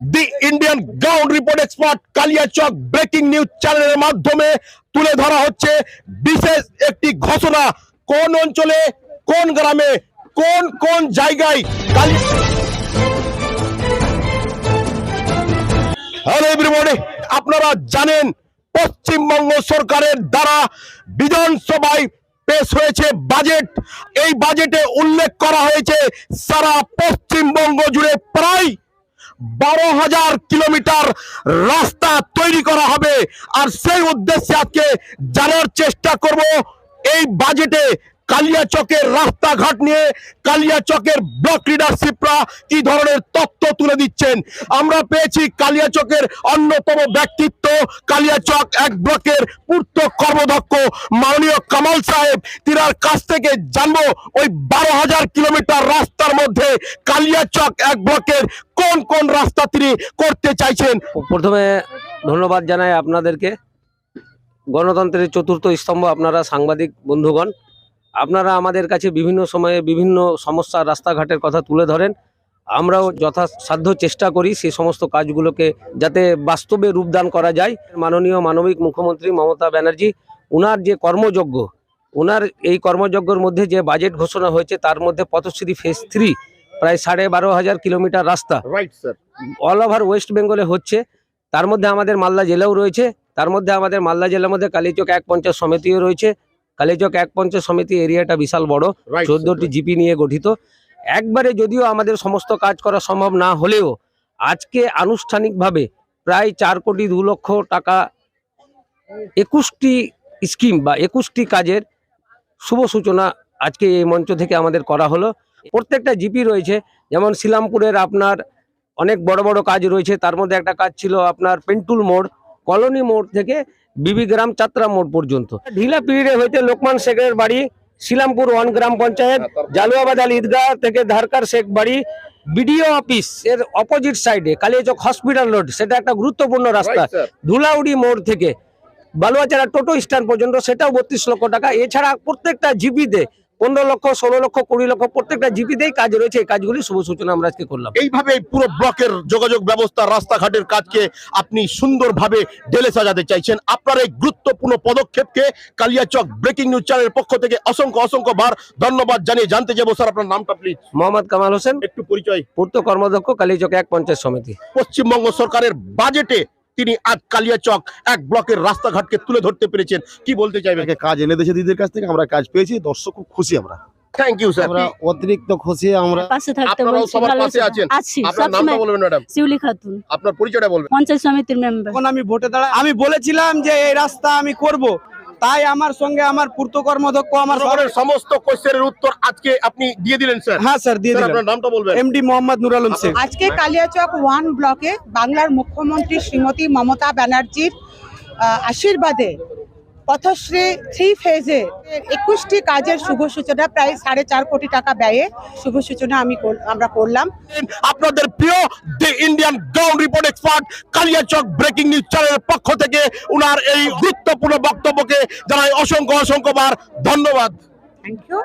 The Indian ground report expert Kaliachak breaking news চ্যানেলের মাধ্যমে তুলে ধরা হচ্ছে বিশেষ একটি ঘোষণা। কোন অঞ্চলে, কোন গ্রামে, কোন কোন জায়গায় কালি হ্যালো এভরিবডি আপনারা জানেন পশ্চিমবঙ্গ সরকারের দ্বারা বিধানসভায় পেশ হয়েছে বাজেট। এই বাজেটে উল্লেখ করা হয়েছে, সারা পশ্চিমবঙ্গ জুড়ে প্রায় বারো হাজার কিলোমিটার রাস্তা তৈরি করা হবে। আর সেই উদ্দেশ্যে আজকে জানার চেষ্টা করব, এই বাজেটে কালিয়াচকের রাস্তাঘাট নিয়ে কালিয়াচকের ব্লক লিডারশিপরা কি ধরনের তথ্য তুলে দিচ্ছেন? আমরা পেয়েছি কালিয়াচকের অন্যতম ব্যক্তিত্ব। কালিয়াচক এক ব্লকের পূর্ত কর্মদক্ষ মাননীয় কামাল সাহেব। তিনার কাছ থেকে জানব ওই বারো হাজার কিলোমিটার রাস্তার মধ্যে কালিয়াচক এক ব্লকের কোন কোন রাস্তা তিনি করতে চাইছেন? প্রথমে ধন্যবাদ জানাই আপনাদেরকে। গণতন্ত্রের চতুর্থ স্তম্ভ আপনারা সাংবাদিক বন্ধুগণ আপনারা আমাদের কাছে বিভিন্ন সময়ে বিভিন্ন সমস্যা রাস্তাঘাটের কথা তুলে ধরেন। আমরাও যথাসাধ্য চেষ্টা করি সেই সমস্ত কাজগুলোকে যাতে বাস্তবে রূপদান করা যায়। মাননীয় মানবিক মুখ্যমন্ত্রী মমতা ব্যানার্জি উনার যে কর্মযজ্ঞ উনার এই কর্মযজ্ঞর মধ্যে যে বাজেট ঘোষণা হয়েছে তার মধ্যে পথশ্রী ফেজ থ্রি প্রায় সাড়ে বারো হাজার কিলোমিটার রাস্তা। Right sir all over West বেঙ্গলে হচ্ছে। তার মধ্যে আমাদের মালদা জেলাও রয়েছে। তার মধ্যে আমাদের মালদা জেলার মধ্যে কালীচক এক পঞ্চায়েত সমিতিও রয়েছে। কালীচক এক পঞ্চায়েত সমিতি এরিয়াটা বিশাল বড়। চোদ্দটি জিপি নিয়ে গঠিত। একবারে যদিও আমাদের সমস্ত কাজ করা সম্ভব না হলেও আজকে আনুষ্ঠানিকভাবে প্রায় চার কোটি দু লক্ষ টাকা একুশটি স্কিম বা একুশটি কাজের শুভ সূচনা আজকে এই মঞ্চ থেকে আমাদের করা হলো। প্রত্যেকটা জিপি রয়েছে যেমন শিলামপুরের আপনার অনেক বড় বড় কাজ রয়েছে তার মধ্যে একটা কাজ ছিল আপনার পেন্টুল মোড়। কলোনি মোড় থেকে বিবি গ্রাম চাত্রা মোড় পর্যন্ত। ঢিলা পিরিয়ডে হইতে লোকমান শেখের বাড়ি শিলামপুর ওয়ান গ্রাম পঞ্চায়েত জালুয়াবাদ আল ঈদগাহ থেকে ধারকার শেখ বাড়ি বিডিও অফিস এর অপোজিট সাইডে কালিয়াচক হসপিটাল রোড সেটা একটা গুরুত্বপূর্ণ রাস্তা। ধুলাউড়ি মোড় থেকে বালুয়াচারা টোটো স্ট্যান্ড পর্যন্ত সেটাও বত্রিশ লক্ষ টাকা। এছাড়া প্রত্যেকটা জিপিতে পনেরো লক্ষ ষোলো লক্ষ কুড়ি লক্ষ প্রত্যেকটা জিপিতেই কাজ রয়েছে। এই কাজগুলি শুভ সূচনা আমরা আজকে করলাম। এইভাবে পুরো ব্লকের যোগাযোগ ব্যবস্থা রাস্তাঘাটের কাজকে আপনি সুন্দরভাবে ঢেলে সাজাতে চাইছেন। আপনার এই গুরুত্বপূর্ণ পদক্ষেপকে কালিয়াচক ব্রেকিং নিউজ চ্যানেলের পক্ষ থেকে অসংখ্য অসংখ্য বার ধন্যবাদ জানিয়ে জানতে যাব স্যার আপনার নামটা প্লিজ মোহাম্মদ কামাল হোসেন একটু পরিচয়। পূর্ত কর্মাধ্যক্ষ কালিয়াচক এক পঞ্চায়েত সমিতি। পশ্চিমবঙ্গ সরকারের বাজেটে তিনি আজ কালিয়াচক এক ব্লকের রাস্তাঘাটকে তুলে ধরতে পেরেছেন। কি বলতে চাইবেন? কাজ এনে দেশে দিদির কাছ থেকে আমরা কাজ পেয়েছি দর্শক খুব খুশি আমরা। থ্যাংক ইউ স্যার আমরা অতিরিক্ত খুশি আমরা পাশে থাকতে বলছি সবার পাশে আছেন। আছি আপনার নামটা বলবেন ম্যাডাম শিউলি খাতুন। আপনার পরিচয়টা বলবেন। পঞ্চায়েত সমিতির মেম্বার আমি ভোটে আমি বলেছিলাম যে এই রাস্তা আমি করব। তাই আমার সঙ্গে আমার পূর্ত কর্মধ্যক্ষ আমার সমস্ত কোশ্চেনের উত্তর আজকে আপনি দিয়ে দিলেন স্যার। হ্যাঁ স্যার দিয়ে দিলেন আপনার নামটা বলবেন। এমডি মোহাম্মদ নুর আলম শেখ। আজকে কালিয়াচক ওয়ান ব্লকে বাংলার মুখ্যমন্ত্রী শ্রীমতী মমতা ব্যানার্জির আশীর্বাদে পথশ্রী থ্রি ফেজে একুশটি কাজের শুভ সূচনা প্রায় সাড়ে চার কোটি টাকা ব্যয়ে শুভ সূচনা আমি আমরা করলাম। আপনাদের প্রিয় the Indian ground report expert Kaliachak breaking news চ্যানেলের পক্ষ থেকে উনার এই গুরুত্বপূর্ণ বক্তব্যকে জানাই অসংখ্য অসংখ্যবার ধন্যবাদ। Thank you